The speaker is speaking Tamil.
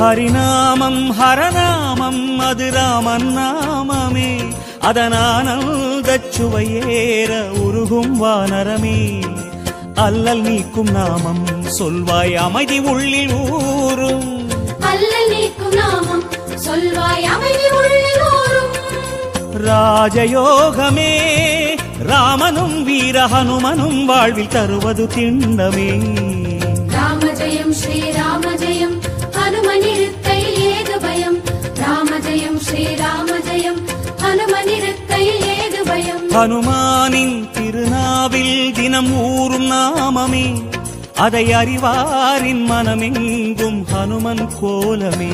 ஹரிநாமம் ஹரநாமம் அது ராமன் நாமமே. அதனானந்தச் சுவையேற உருகும் வானரமே. அல்லல் நீக்கும் நாமம் சொல்வாய் அமைதி உள்ளில் ஊரும் அல்லல் நீக்கும் நாமம் சொல்வாய் அமைதி உள்ளில் ஊரும் ராஜயோகமே ராமனும் வீர ஹனுமனும் வாழ்வில் தருவது திண்ணமே ஸ்ரீராம ஜெயம் ஹனுமனிருக்கையில் ஏது பயம்? ஹனுமானின் திருநாவில் தினம் ஊறும் நாமமே. அதை அறிவாரின் மனமெங்கும் ஹனுமன் கோலமே.